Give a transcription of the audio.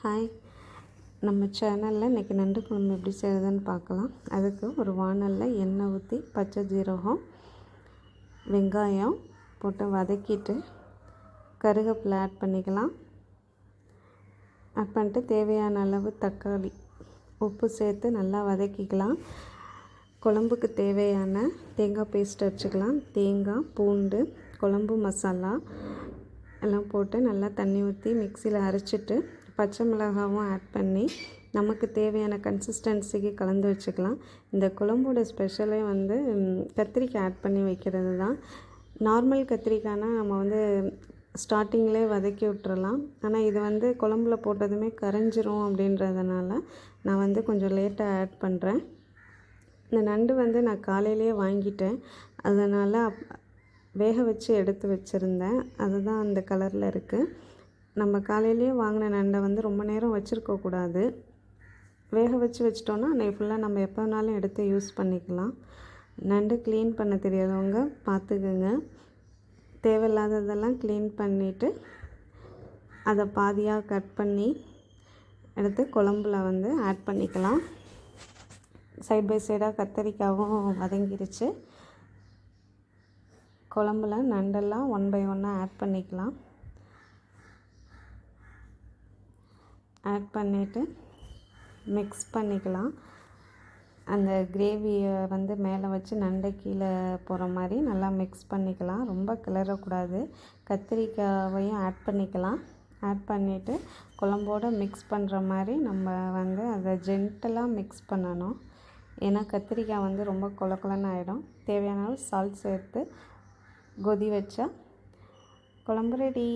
Hi நம்ம சேனலில் இன்றைக்கி நண்டு குழம்பு எப்படி செய்கிறதுன்னு பார்க்கலாம். அதுக்கு ஒரு வானலில் எண்ணெய் ஊற்றி பச்சை ஜீரகம் வெங்காயம் போட்டு வதக்கிட்டு கருவேப்பிலை ஆட் பண்ணிக்கலாம். ஆட் பண்ணிட்டு தேவையான அளவு தக்காளி உப்பு சேர்த்து நல்லா வதக்கிக்கலாம். குழம்புக்கு தேவையான தேங்காய் பேஸ்ட் வச்சுக்கலாம். தேங்காய் பூண்டு குழம்பு மசாலா எல்லாம் போட்டு நல்லா தண்ணி ஊற்றி மிக்சியில் அரைச்சிட்டு பச்சை மிளகாவும் ஆட் பண்ணி நமக்கு தேவையான கன்சிஸ்டன்சிக்கு கலந்து வச்சுக்கலாம். இந்த குழம்போட ஸ்பெஷலே வந்து கத்திரிக்காய் ஆட் பண்ணி வைக்கிறது தான். நார்மல் கத்திரிக்காய்னா நம்ம வந்து ஸ்டார்டிங்லே வதக்கி விட்டுறலாம். ஆனால் இது வந்து குழம்புல போட்டதுமே கரைஞ்சிரும் அப்படின்றதுனால நான் வந்து கொஞ்சம் லேட்டாக ஆட் பண்ணுறேன் இந்த நண்டு வந்து நான் காலையிலேயே வாங்கிட்டேன். அதனால் வேக வச்சு எடுத்து வச்சுருந்தேன். அதுதான் அந்த கலரில் இருக்குது நம்ம காலையிலேயே வாங்கின நண்டை வந்து ரொம்ப நேரம் வச்சுருக்கக்கூடாது வேக வச்சு வச்சிட்டோன்னா அன்றைக்கி ஃபுல்லாக நம்ம எப்போ வேணாலும் எடுத்து யூஸ் பண்ணிக்கலாம். நண்டு க்ளீன் பண்ண தெரியாதவங்க பார்த்துக்குங்க. தேவையில்லாததெல்லாம் க்ளீன் பண்ணிவிட்டு அதை பாதியாக கட் பண்ணி எடுத்து குழம்புல வந்து ஆட் பண்ணிக்கலாம். சைட் பை சைடாக கத்தரிக்காவும் வதங்கிருச்சு. குழம்புல நண்டெல்லாம் ஒன் பை ஒன்னாக ஆட் பண்ணிக்கலாம். ஆட் பண்ணிவிட்டு மிக்ஸ் பண்ணிக்கலாம். அந்த கிரேவியை வந்து மேலே வச்சு நண்டை கீழே போகிற மாதிரி நல்லா மிக்ஸ் பண்ணிக்கலாம். ரொம்ப கிளறக்கூடாது. கத்திரிக்காயையும் ஆட் பண்ணிக்கலாம். ஆட் பண்ணிவிட்டு குழம்போடு மிக்ஸ் பண்ணுற மாதிரி நம்ம வந்து அதை ஜென்டலாக மிக்ஸ் பண்ணணும். ஏன்னா கத்திரிக்காய் வந்து ரொம்ப கொல கொலன்னு ஆகிடும் தேவையான சால்ட் சேர்த்து கொதி வச்சா குழம்பு ரெடி